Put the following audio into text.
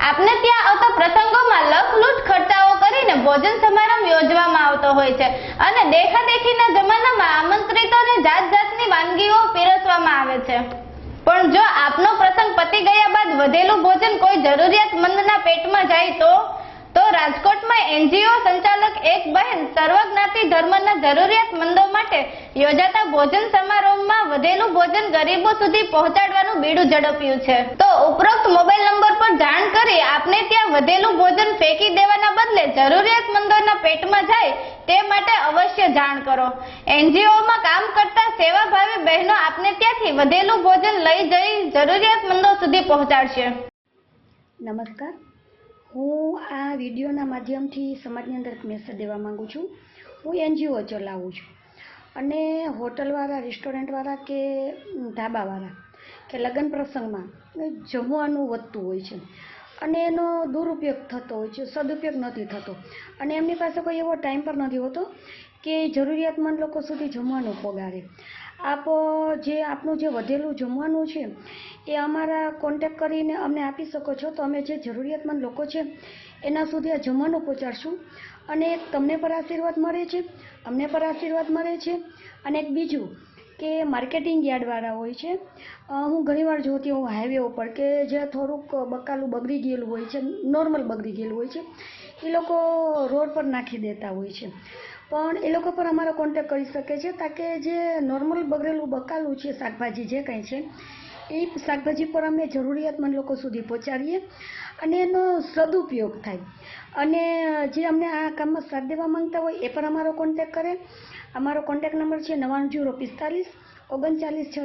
આપને ત્યાં આવતા પ્રસંગોમાં લખલૂટ ખર્ચાઓ કરીને ભોજન સમારંભ યોજવામાં આવતો હોય છે. અને દેખાદેખીના જમાનામાં આમંત્રિતોને જાત જાતની વાનગીઓ પીરસવામાં આવે છે. પણ જો આપનો પ્રસંગ પતી ગયા બાદ વધેલું ભોજન કોઈ જરૂરિયાતમંદના પેટમાં જાય તો? તો રાજકોટમાં એનજીઓ સંચાલક એક બહેન સર્વજ્ઞાતિ ધર્મના જરૂરિયાતમંદો માટે યોજાતા ભોજન સમારોહમાં વધેલું ભોજન ગરીબો સુધી પહોંચાડવાનું બીડું ઝડપ્યું છે. તો ઉપરોક્ત મોબાઈલ નંબર જાણ કરી આપને ત્યાં વધેલું ભોજન ફેંકી દેવાના બદલે જરૂરિયાતમંદોના પેટમાં જાય તે માટે અવશ્ય જાણ કરો. એનજીઓમાં કામ કરતા સેવાભાવી બહેનો આપને ત્યાંથી વધેલું ભોજન લઈ જઈ જરૂરિયાતમંદો સુધી પહોંચાડશે. નમસ્કાર. હું આ વિડીયોના માધ્યમથી સમાજની અંદર એક મેસેજ દેવા માંગુ છું. હું એનજીઓ ચલાવું છું. અને હોટલવાળા રેસ્ટોરન્ટવાળા કે ઢાબાવાળા કે લગ્ન પ્રસંગમાં જમવાનું વધતું હોય છે. અને એનો દુરુપયોગ થતો હોય છે, સદુપયોગ નથી થતો. અને એમની પાસે કોઈ એવો ટાઈમ પર નથી હોતો કે જરૂરિયાતમંદ લોકો સુધી જમવાનું પગારે આપ જે આપનું જે વધેલું જમવાનું છે, એ અમારા કોન્ટેક કરીને અમને આપી શકો છો, તો અમે જે જરૂરિયાતમંદ લોકો છે, એના સુધી આ જમવાનું પહોંચાડશું. અને તમને પર આશીર્વાદ મળે છે, અમને પર આશીર્વાદ મળે છે. અને એક બીજું કે માર્કેટિંગ યાર્ડવાળા હોય છે. હું ઘણીવાર જોતી હોઉં હાઈવે ઉપર કે જે થોડુંક બકાલું બગડી ગયેલું હોય છે નોર્મલ બગડી ગયેલું હોય છે, એ લોકો રોડ પર નાખી દેતા હોય છે. પણ એ લોકો પર અમારો કોન્ટેક કરી શકે છે, તાકે જે નોર્મલ બગડેલું બકાલું છે, શાકભાજી જે કંઈ છે એ શાકભાજી પર અમે જરૂરિયાતમંદ લોકો સુધી પહોંચાડીએ અને એનો સદુપયોગ થાય. અને જે અમને આ કામમાં સાથ દેવા માંગતા હોય એ પણ અમારો કોન્ટેક કરે. અમારો કોન્ટેક નંબર છે નવ્વાણું જીરો પિસ્તાલીસ ઓગણચાલીસ છ